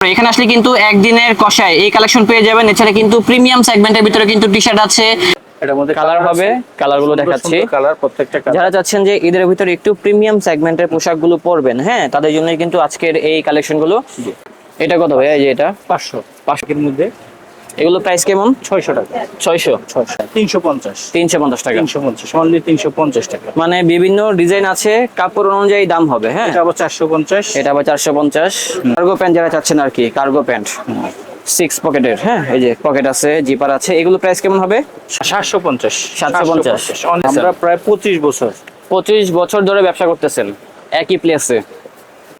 এখানে আসলে কিন্তু একদিনের কষায় এই কালেকশন পেয়ে যাবেন। এছাড়া কিন্তু প্রিমিয়াম সেগমেন্টের ভিতরে কিন্তু টি শার্ট আছে। এটার মধ্যে কালার হবে কালারগুলো দেখাচ্ছি। কালার প্রত্যেকটা যারা চাচ্ছেন যে ঈদের ভিতরে একটু প্রিমিয়াম সেগমেন্টের পোশাকগুলো পরবেন হ্যাঁ তাদের জন্যই কিন্তু আজকের এই কালেকশনগুলো এটা কত এই যে এটা? পাঁচশো। পাঁচশোর মধ্যে। এগুলো প্রাইস কেমন? ছয়শো টাকা। ছয়শো? ছয়শো। তিনশো পঞ্চাশ। তিনশো পঞ্চাশ টাকা। তিনশো পঞ্চাশ। অনলি তিনশো পঞ্চাশ টাকা। মানে বিভিন্ন ডিজাইন আছে কাপড় অনুযায়ী দাম হবে হ্যাঁ? এটা আবার চারশো পঞ্চাশ। এটা আবার চারশো পঞ্চাশ। কার্গো প্যান্ট যারা চাচ্ছেন আর কি কার্গো প্যান্ট সিক্স পকেটের হ্যাঁ? এই যে পকেট আছে জিপার আছে এগুলো প্রাইস কেমন হবে? সাতশো পঞ্চাশ। 750 আমরা প্রায় পঁচিশ বছর। পঁচিশ বছর ধরে ব্যবসা করতেছেন। একই প্লেসে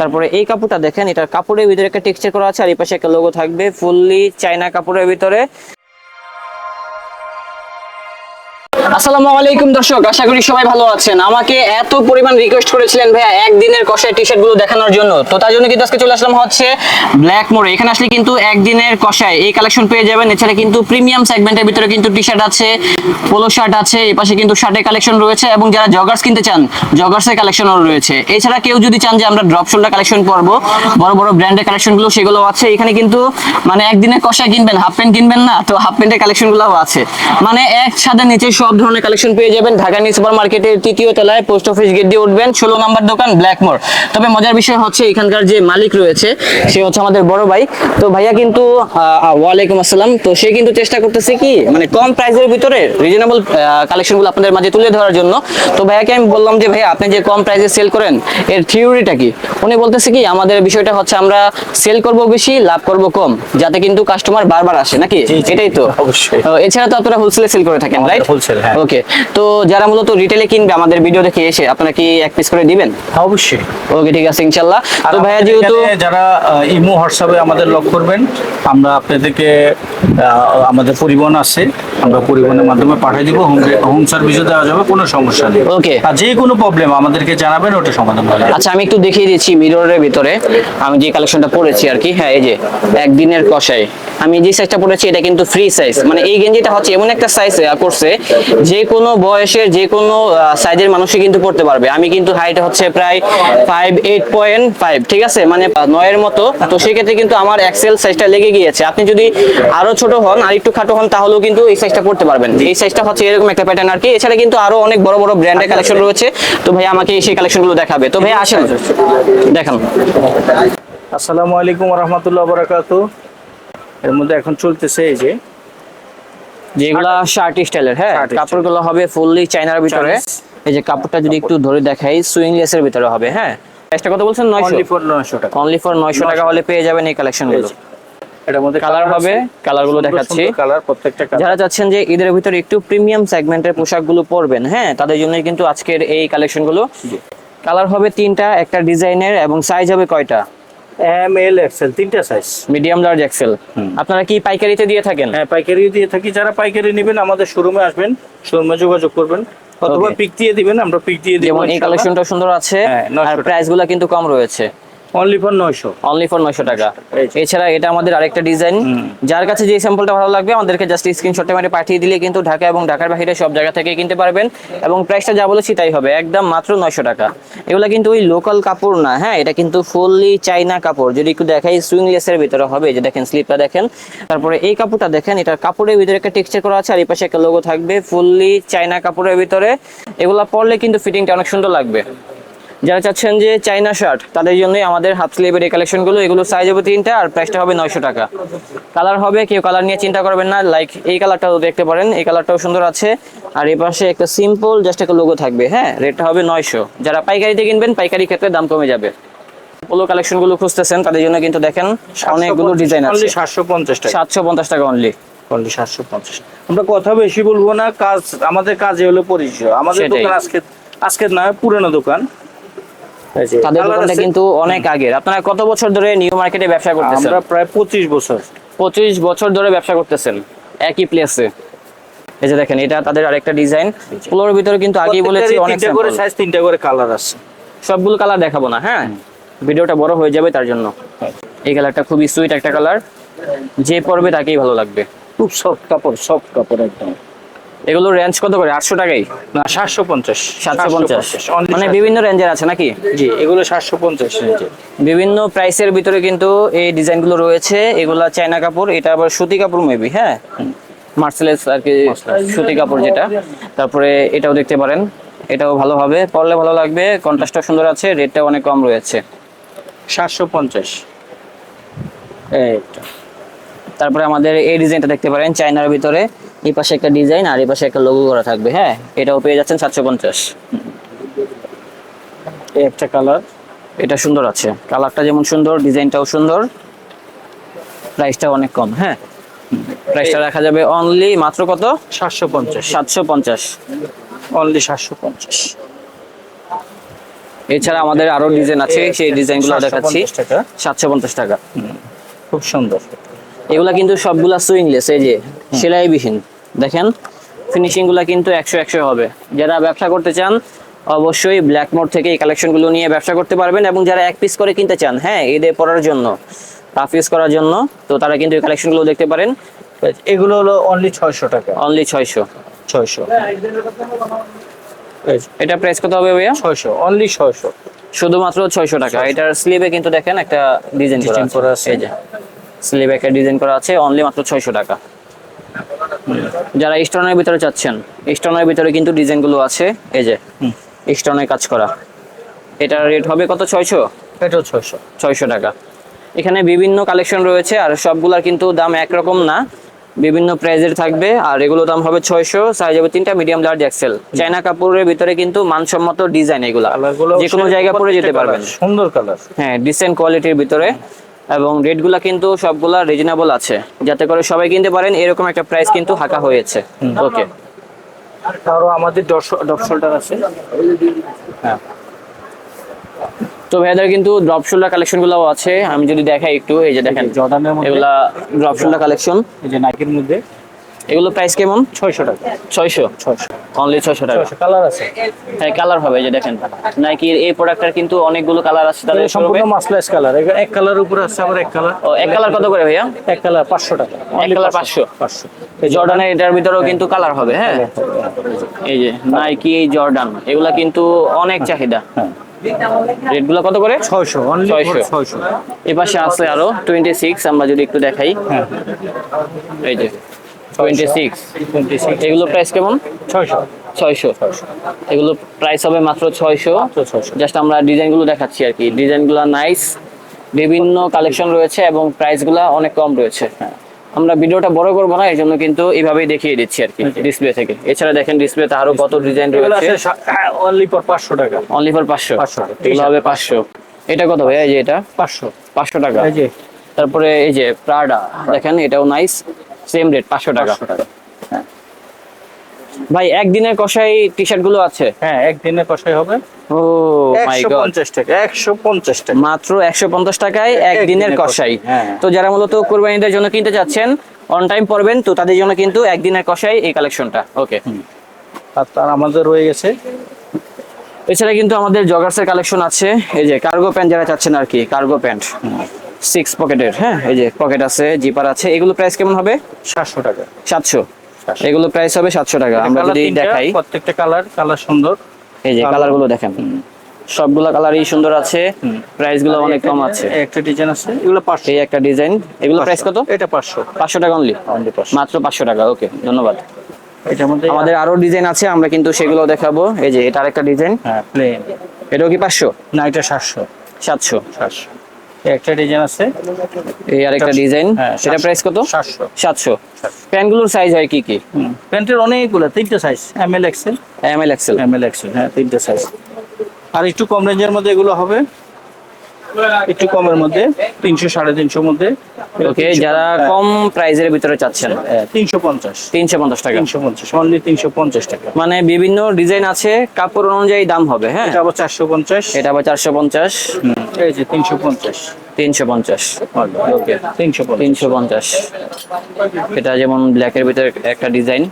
তারপরে এই কাপড়টা দেখেন, এটার কাপড়ের ভিতরে একটা টেক্সচার করা আছে আর এই পাশে একটা লোগো থাকবে ফুললি চাইনা কাপড়ের ভিতরে। আসসালামু আলাইকুম দর্শক, আশা করি সবাই ভালো আছেন। আমাকে এত পরিমাণ রিকোয়েস্ট করেছিলেন ভাইয়া একদিনের কষায় টি শার্টগুলো দেখানোর জন্য। তো তার জন্য কিন্তু আজকে চলে আসলাম হচ্ছে ব্ল্যাক মোড়ে এখানে আসলে কিন্তু একদিনের কষায় এই কালেকশন পেয়ে যাবেন। এছাড়া কিন্তু প্রিমিয়াম সেগমেন্টের ভিতরে কিন্তু টি শার্ট আছে পোলো শার্ট আছে, এই পাশে কিন্তু শার্টের কালেকশন রয়েছে এবং যারা জগার্স কিনতে চান জগার্সের কালেকশনও রয়েছে। এছাড়া কেউ যদি চান যে আমরা ড্রপ শোল্ডার কালেকশন করব বড় বড় ব্র্যান্ডের কালেকশনগুলো সেগুলো আছে। এখানে কিন্তু মানে একদিনের কষায় কিনবেন হাফ প্যান্ট কিনবেন না, তো হাফ প্যান্টের কালেকশনগুলো আছে। মানে এক ছাদের নিচে সব ধরনের কালেকশন পেয়ে যাবেন ঢাকা নিউ সুপার মার্কেটের তৃতীয় তলায় পোস্ট অফিস গেট দিয়ে উঠবেন ষোলো নম্বর দোকান ব্ল্যাকমোর তবে মজার বিষয় হচ্ছে এখানকার যে মালিক রয়েছে সে হচ্ছে আমাদের বড় ভাই। তো ভাইয়া কিন্তু ওয়ালাইকুম আসসালাম। তো সে কিন্তু চেষ্টা করতেছে কি মানে কম প্রাইসের ভিতরে রিজনেবল কালেকশনগুলো আপনাদের মাঝে তুলে ধরার জন্য। তো ভাইয়াকে আমি বললাম যে ভাইয়া আপনি যে কম প্রাইসে সেল করেন এর থিওরিটা কি? উনি বলতেছে কি আমাদের বিষয়টা হচ্ছে আমরা সেল করব বেশি লাভ করব কম যাতে কিন্তু কাস্টমার বারবার আসে নাকি? এটাই তো। অবশ্যই। এছাড়া তো আপনারা হোলসেলে সেল করে থাকেন রাইট wholesale, হ্যাঁ। ওকে। তো যারা মূলত রিটেলে কিনবে আমাদের ভিডিও দেখে এসে আপনারা কি এক পিস করে দিবেন? হ্যাঁ, অবশ্যই। ওকে ঠিক আছে ইনশাল্লাহ। আর তো ভাইয়া যেহেতু যারা ইমো হোয়াটসঅ্যাপে আমাদের লক করবেন আমরা আপনাদেরকে আমাদের পরিবহন আছে আমরা পরিবহনের মাধ্যমে পাঠিয়ে দিব হোম হোম সার্ভিসও দেওয়া যাবে কোনো সমস্যা নেই। Okay. আর যে কোনো প্রবলেম আমাদেরকে জানাবেন ওটা সমাধান হয়ে যাবে। আচ্ছা আমি একটু দেখিয়ে দিচ্ছি মিররের ভিতরে। আমি যে কালেকশনটা পরেছি আর কি হ্যাঁ এই যে একদিনের কষাই আমি যে সাইজটা পড়েছি এটা কিন্তু ফ্রি সাইজ মানে এই গেঞ্জিটা হচ্ছে এমন একটা সাইজ করছে যে কোনো বয়সের যে কোনো সাইজের মানুষই কিন্তু পড়তে পারবে। আমি কিন্তু হাইট হচ্ছে প্রায় ফাইভ এইট পয়েন্ট ফাইভ ঠিক আছে? মানে নয়ের মতো। তো সেক্ষেত্রে কিন্তু আমার এক্সেল সাইজটা লেগে গিয়েছে। আপনি যদি আরও ছোট হন আর একটু খাটো হন তাহলেও কিন্তু এই সাইজটা পড়তে পারবেন। এই সাইজটা হচ্ছে এরকম একটা প্যাটার্ন আর কি। এছাড়া কিন্তু আরও অনেক বড় বড় ব্র্যান্ডের কালেকশন রয়েছে। তো ভাই আমাকে সেই কালেকশনগুলো দেখাবে। তো ভাই আসেন। দেখান। আসসালামু আলাইকুম রহমতুল্লাহ বরাকাতু এর মধ্যে এখন চলতেছে এই যে যেগুলা শার্ট স্টাইলের হ্যাঁ। কাপড়গুলো হবে ফুললি চাইনার ভিতরে। এই যে কাপড়টা যদি একটু ধরে দেখাই সুইং লেসের ভিতরে হবে হ্যাঁ। প্রাইসটা কত বলছেন? নয়শো। অনলি ফর নয়শো টাকা। অনলি ফর নয়শো টাকা হলে পেয়ে যাবেন এই কালেকশনগুলো এটার মধ্যে কালার হবে কালারগুলো দেখাচ্ছি। কালার প্রত্যেকটা যারা চাচ্ছেন যে ঈদের ভিতরে একটু প্রিমিয়াম সেগমেন্টের পোশাকগুলো পরবেন হ্যাঁ তাদের জন্যই কিন্তু আজকের এই কালেকশনগুলো কালার হবে তিনটা একটা ডিজাইনের এবং সাইজ হবে কয়টা? এম এল এক্সেল তিনটা সাইজ মিডিয়াম লার্জ এক্সেল আপনারা কি পাইকারিতে দিয়ে থাকেন? হ্যাঁ পাইকারি দিয়ে থাকি। যারা পাইকারি নেবেন আমাদের শোরুমে আসবেন শোরুমে যোগাযোগ করবেন অথবা পিক দিয়ে দিবেন আমরা পিক দিয়ে দিব যেমন এই কালেকশনটা সুন্দর আছে হ্যাঁ, 900 আর প্রাইসগুলো প্রাইসগুলা কিন্তু কম রয়েছে। অনলি ফর নয়শো। অনলি ফর নয়শো টাকা। এছাড়া এটা আমাদের আরেকটা ডিজাইন যার কাছে যে স্যাম্পলটা ভালো লাগবে আমাদেরকে জাস্ট স্ক্রিনশটটা মেরে পাঠিয়ে দিলে কিন্তু ঢাকা এবং ঢাকার বাইরে সব জায়গা থেকে কিনতে পারবেন। এবং প্রাইসটা যা বলেছি তাই হবে একদম মাত্র নয়শো টাকা। এগুলো কিন্তু ওই লোকাল কাপড় না হ্যাঁ? এটা কিন্তু ফুললি চাইনা কাপড়। যদি একটু দেখাই সুইংলেসের ভিতরে হবে যে দেখেন স্লিপটা দেখেন। তারপরে এই কাপড়টা দেখেন এটার কাপড়ের ভিতরে একটা টেক্সচার করা আছে আর এই পাশে একটা লোগো থাকবে ফুললি চাইনা কাপড়ের ভিতরে। এগুলা পরলে কিন্তু ফিটিংটা অনেক সুন্দর লাগবে। যারা চাচ্ছেন যে চাইনা শার্ট তাদের জন্যই আমাদের হাফ স্লিভের এই কালেকশনগুলো এগুলো সাইজ হবে তিনটা আর প্রাইসটা হবে নয়শো টাকা। কালার হবে কেউ কালার নিয়ে চিন্তা করবেন না লাইক এই কালারটাও দেখতে পারেন এই কালারটাও সুন্দর আছে। আর এই পাশে একটা সিম্পল জাস্ট একটা লোগো থাকবে হ্যাঁ? রেটটা হবে নয়শো। যারা পাইকারিতে কিনবেন পাইকারি ক্ষেত্রে দাম কমে যাবে। পোলো কালেকশনগুলো খুঁজতেছেন তাদের জন্য কিন্তু দেখেন অনেকগুলো ডিজাইন আছে। সাতশো পঞ্চাশ টাকা। সাতশো পঞ্চাশ টাকা অনলি অনলি সাতশো পঞ্চাশ আমরা কথা বেশি বলব না কাজ আমাদের কাজে হলো পরিচয়। আমাদের। দোকান আজকে আজকে নয় পুরনো দোকান। তাদের দোকানটা কিন্তু অনেক আগের। আপনারা কত বছর ধরে নিউ মার্কেটে ব্যবসা করতেছেন? আমরা প্রায় পঁচিশ বছর। পঁচিশ বছর ধরে ব্যবসা করতেছেন একই প্লেসে এই যে দেখেন এটা তাদের আরেকটা ডিজাইন পুলোর ভিতরে কিন্তু আগেই বলেছি অনেক তিনটা করে সাইজ তিনটা করে কালার আছে। সবগুলো কালার দেখাবো না হ্যাঁ? ভিডিওটা বড় হয়ে যাবে তার জন্য। এই কালারটা খুবই সুইট একটা কালার যে পরবে তাকেই ভালো লাগবে। খুব সফট কাপড় সফট কাপড় একদম। এগুলো রেঞ্জ কত করে? আটশো টাকাই? না সাতশো পঞ্চাশ। সাতশো পঞ্চাশ। মানে বিভিন্ন রেঞ্জের আছে নাকি? জি এগুলো সাতশো পঞ্চাশ বিভিন্ন প্রাইসের ভিতরে কিন্তু এই ডিজাইনগুলো রয়েছে। এগুলো চায়না কাপড় এটা আবার সুতি কাপড় মেবি হ্যাঁ? মার্সেলেস আর কি সুতি কাপড় যেটা। তারপরে এটাও দেখতে পারেন। এটাও ভালো হবে। পরলে ভালো লাগবে। কন্ট্রাস্টটা সুন্দর আছে রেটটা অনেক কম রয়েছে। সাতশো পঞ্চাশ। এইটা তারপরে আমাদের এই ডিজাইনটা দেখতে পারেন চায়নার ভিতরে এই পাশে একটা ডিজাইন আর এই পাশে একটা লোগো করা থাকবে হ্যাঁ? এটাও পেয়ে যাচ্ছেন সাতশো পঞ্চাশ। এই একটা কালার এটা সুন্দর আছে। কালারটা যেমন সুন্দর ডিজাইনটাও সুন্দর। প্রাইসটা অনেক কম হ্যাঁ? প্রাইসটা রাখা যাবে অনলি মাত্র কত? সাতশো পঞ্চাশ। সাতশো পঞ্চাশ। অনলি সাতশো পঞ্চাশ। এছাড়া আমাদের আরও ডিজাইন আছে সেই ডিজাইনগুলো দেখাচ্ছি। সাতশো পঞ্চাশ টাকা। খুব সুন্দর। এগুলা কিন্তু সবগুলা সুইংলেস এই যে সেলাইবিহীন। দেখেন ফিনিশিংগুলা কিন্তু একশো একশো হবে। যারা ব্যবসা করতে চান অবশ্যই ব্ল্যাক মোড থেকে এই কালেকশনগুলো নিয়ে ব্যবসা করতে পারবেন এবং যারা এক পিস করে কিনতে চান হ্যাঁ ঈদে পরার জন্য রাফ ইউজ করার জন্য তো তারা কিন্তু এই কালেকশনগুলো দেখতে পারেন। এগুলো হলো অনলি ছয়শো টাকা। অনলি ছয়শো। ছয়শো। এটা প্রাইস কত হবে ভাইয়া? ছয়শো অনলি ছয়শো। শুধুমাত্র ছয়শো টাকা। এটার স্লিভে কিন্তু দেখেন একটা ডিজাইন করা আছে। করা আছে। এই যে। স্লিভে একটা ডিজাইন করা আছে অনলি মাত্র ছয়শো টাকা। যারা স্টোনের ভিতরে চাচ্ছেন স্টোনের ভিতরে কিন্তু ডিজাইনগুলো আছে এই যে। স্টোনের কাজ করা। এটার রেট হবে কত ছয়শো? এটাও ছয়শো। ছয়শো টাকা। এখানে বিভিন্ন কালেকশন রয়েছে আর সবগুলার কিন্তু দাম একরকম না। বিভিন্ন প্রাইজের থাকবে আর এগুলো দাম হবে ছয়শো সাইজ হবে তিনটা মিডিয়াম লার্জ এক্সেল চায়না কাপড়ের ভিতরে কিন্তু মানসম্মত ডিজাইন এগুলা। যে কোনো জায়গায় পরে যেতে পারবেন। সুন্দর কালার হ্যাঁ ডিসেন্ট কোয়ালিটির ভিতরে। এবং রেটগুলা কিন্তু সবগুলা রিজনেবল আছে। যাতে করে সবাই কিনতে পারেন এরকম একটা প্রাইস কিন্তু হাঁকা হয়েছে। ওকে আরও আমাদের ডপ শোল্ডার আছে। হ্যাঁ। তো ভাইয়াদের কিন্তু ড্রপ শোল্ডার কালেকশন গুলাও আছে। আমি যদি দেখাই একটু এই যে দেখেন জর্ডানের মধ্যে। এগুলা ড্রপ শোল্ডার কালেকশন এই যে নাইকের মধ্যে। এগুলো প্রাইস কেমন? ছয়শো টাকা। ছয়শো? ছয়শো। অনলি ছয়শো টাকা? কালার আছে। হ্যাঁ কালার হবে এই যে দেখেন। নাইকির এই প্রোডাক্টটার কিন্তু অনেকগুলো কালার আছে এটা সম্পূর্ণ মাসলাইস কালার এক কালার উপরে আছে আবার এক কালার ও এক কালার কত করে ভাইয়া? এক কালার পাঁচশো টাকা। এক কালার পাঁচশো পাঁচশো। জর্ডানের এটার ভিতরেও কিন্তু কালার হবে হ্যাঁ? এই যে নাইকি জর্ডান এগুলা কিন্তু অনেক চাহিদা। হ্যাঁ। রেটগুলো কত করে? ছয়শো অনলি ছয়শো। ছয়শো। এ পাশে আছে আরও টোয়েন্টি সিক্স আমরা যদি একটু দেখাই। হ্যাঁ। এই যে টোয়েন্টি সিক্স এগুলো প্রাইস কেমন? ছয়শো। ছয়শো। এগুলো প্রাইস হবে মাত্র ছয়শো। জাস্ট আমরা ডিজাইনগুলো দেখাচ্ছি আর কি। ডিজাইনগুলো নাইস বিভিন্ন কালেকশন রয়েছে এবং প্রাইসগুলো অনেক কম রয়েছে। আমরা ভিডিওটা বড় করব না এই জন্য কিন্তু এইভাবেই দেখিয়ে দিচ্ছি আর কি ডিসপ্লে থেকে। এছাড়া দেখেন ডিসপ্লেতে আরও কত ডিজাইন রয়েছে। অনলি ফর পাঁচশো টাকা। অনলি ফর পাঁচশো। 500 এগুলো হবে পাঁচশো। এটা কত ভাই? এই যে এটা? পাঁচশো। পাঁচশো টাকা। এই যে। তারপরে এই যে প্রাডা দেখেন এটাও নাইস সেম রেট পাঁচশো টাকা। ভাই একদিনের কষাই টি শার্টগুলো আছে? হ্যাঁ একদিনে কষাই হবে। ও মাই গড পঞ্চাশ টাকা মাত্র একশো পঞ্চাশ টাকায় একদিনের একদিনের কষাই। কষাই, হ্যাঁ। তো যারা মূলত কোরবানিদের জন্য কিনতে চাচ্ছেন অন টাইম পড়বেন তো তাদের জন্য কিন্তু একদিনের কষাই এই কালেকশনটা ওকে আর তার আমাদের রয়ে গেছে। এছাড়া কিন্তু আমাদের জগার্সের কালেকশন আছে। এই যে কার্গো প্যান্ট যারা চাচ্ছেন আর কি কার্গো প্যান্ট সিক্স পকেটের হ্যাঁ? এই যে পকেট আছে জিপার আছে এগুলো প্রাইস কেমন হবে? সাতশো টাকা। সাতশো। এগুলো প্রাইস হবে সাতশো টাকা। আমরা যদি দেখাই। প্রত্যেকটা কালার কালার সুন্দর। এই যে কালার- গুলো দেখেন। সবগুলা কালারই সুন্দর আছে। প্রাইসগুলো অনেক কম আছে। একটা ডিজাইন আছে এগুলো পাঁচশো। এই একটা ডিজাইন এগুলো প্রাইস কত? এটা পাঁচশো। পাঁচশো টাকা অনলি মাত্র পাঁচশো টাকা ওকে ধন্যবাদ। আমাদের আরও ডিজাইন আছে আমরা কিন্তু সেগুলো দেখাবো। এই যে এটা আরেকটা ডিজাইন হ্যাঁ প্লেন এটাও কি পাঁচশো? না এটা সাতশো। সাতশো। সাতশো। একটা ডিজাইন আছে। এই আরেকটা ডিজাইন। হ্যাঁ, সেটা প্রাইস কত? সাতশো। সাতশো। প্যান্টগুলোর সাইজ হয় কি কি? প্যান্টের অনেকগুলো তিনটে size M L XL M L XL M L XL হ্যাঁ তিনটে সাইজ আর একটু কম রেঞ্জের মধ্যে এগুলো হবে। একটু কমের মধ্যে তিনশো সাড়ে তিনশোর মধ্যে। ওকে যারা কম প্রাইজের ভিতরে চাচ্ছেন। তিনশো পঞ্চাশ। তিনশো পঞ্চাশ টাকা। তিনশো পঞ্চাশ অনলি তিনশো পঞ্চাশ টাকা। মানে বিভিন্ন ডিজাইন আছে কাপড় অনুযায়ী দাম হবে হ্যাঁ? এটা আবার চারশো পঞ্চাশ। এটা আবার চারশো পঞ্চাশ। এই যে তিনশো পঞ্চাশ। তিনশো পঞ্চাশ। ওকে তিনশো তিনশো পঞ্চাশ। এটা যেমন ব্ল্যাকের ভিতরে একটা ডিজাইন।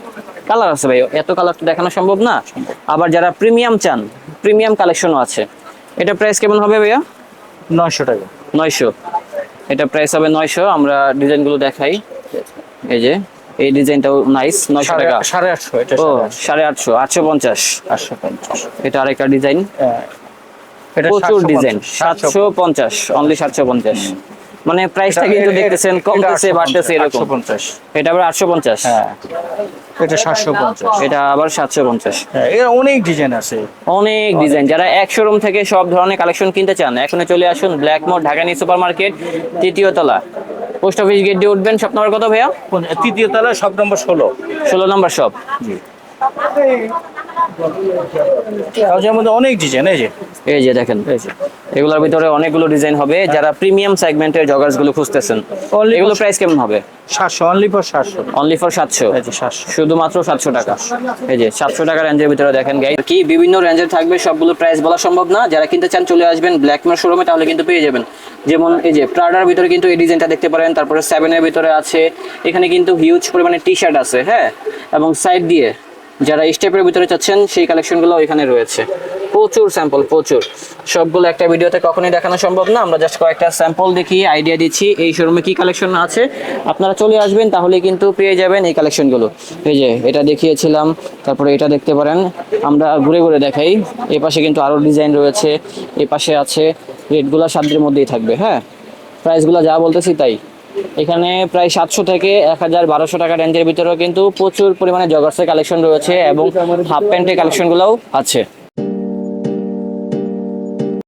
কালার আছে ভাই এত কালার তো দেখানো সম্ভব না। আবার যারা প্রিমিয়াম চান প্রিমিয়াম কালেকশনও আছে। এটা প্রাইস কেমন হবে ভাইয়া? নয়শো টাকা। নয়শো। এটা প্রাইস হবে নয়শো আমরা ডিজাইনগুলো দেখাই। এই যে এই ডিজাইনটাও নাইস নয়শো টাকা। সাড়ে আটশো এটা ও সাড়ে আটশো। আটশো পঞ্চাশ। আটশো পঞ্চাশ। এটা আরেকটা ডিজাইন হ্যাঁ। এটা প্রচুর ডিজাইন সাতশো পঞ্চাশ অনলি সাতশো পঞ্চাশ। মানে প্রাইসটা কিন্তু দেখতেছেন কমতেছে বাড়তেছে এরকম। 850 এটা আবার আটশো পঞ্চাশ? হ্যাঁ। এটা সাতশো পঞ্চাশ। এটা আবার সাতশো পঞ্চাশ। হ্যাঁ এর অনেক ডিজাইন আছে। অনেক ডিজাইন যারা এক শোরুম থেকে সব ধরনের কালেকশন কিনতে চান এখনই চলে আসুন ব্ল্যাক মোড় ঢাকা নিউ সুপার মার্কেট তৃতীয় তলা। পোস্ট অফিস গেট দিয়ে উঠবেন শপ নম্বর কত ভাইয়া? তৃতীয় তলা সব নম্বর ষোলো। ষোলো নম্বর শপ। কাজের মধ্যে অনেক ডিজাইন এই যে। এই যে দেখেন। এগুলোর ভিতরে অনেকগুলো ডিজাইন হবে যারা প্রিমিয়াম সেগমেন্টের জগার্সগুলো খুঁজতেছেন। এগুলো প্রাইস কেমন হবে? সাতশো অনলি ফর সাতশো। অনলি ফর সাতশো? এই যে সাতশো। শুধুমাত্র সাতশো টাকা। এই যে সাতশো টাকা রেঞ্জের ভিতরে দেখেন গাই কি বিভিন্ন রেঞ্জের থাকবে সবগুলো প্রাইস বলা সম্ভব না। যারা কিনতে চান চলে আসবেন ব্ল্যাকমের শোরুমে তাহলে কিন্তু পেয়ে যাবেন। যেমন এই যে প্রাডার ভিতরে কিন্তু এই ডিজাইনটা দেখতে পারেন তারপরে সেভেনের ভিতরে আছে। এখানে কিন্তু হিউজ পরিমাণে টি শার্ট আছে হ্যাঁ? এবং সাইড দিয়ে যারা স্টেপের ভিতরে চাচ্ছেন সেই কালেকশনগুলো এখানে রয়েছে। প্রচুর স্যাম্পল প্রচুর। সবগুলো একটা ভিডিওতে কখনোই দেখানো সম্ভব না। আমরা জাস্ট কয়েকটা স্যাম্পল দেখিয়ে আইডিয়া দিচ্ছি, এই শোরুমে কি কালেকশন আছে। আপনারা চলে আসবেন তাহলে কিন্তু পেয়ে যাবেন এই কালেকশনগুলো এই যে, এটা দেখিয়েছিলাম, তারপরে এটা দেখতে পারেন। আমরা ঘুরে ঘুরে দেখাই। এই পাশে কিন্তু আরও ডিজাইন রয়েছে। এই পাশে আছে, রেটগুলো সাধ্যের মধ্যেই থাকবে হ্যাঁ? প্রাইসগুলো যা বলতেছি তাই। এখানে প্রায় সাতশো থেকে এক হাজার বারোশো টাকা রেঞ্জের ভিতরেও কিন্তু প্রচুর পরিমাণে জগার্সের কালেকশন রয়েছে এবং হাফ প্যান্টের কালেকশনগুলোও আছে।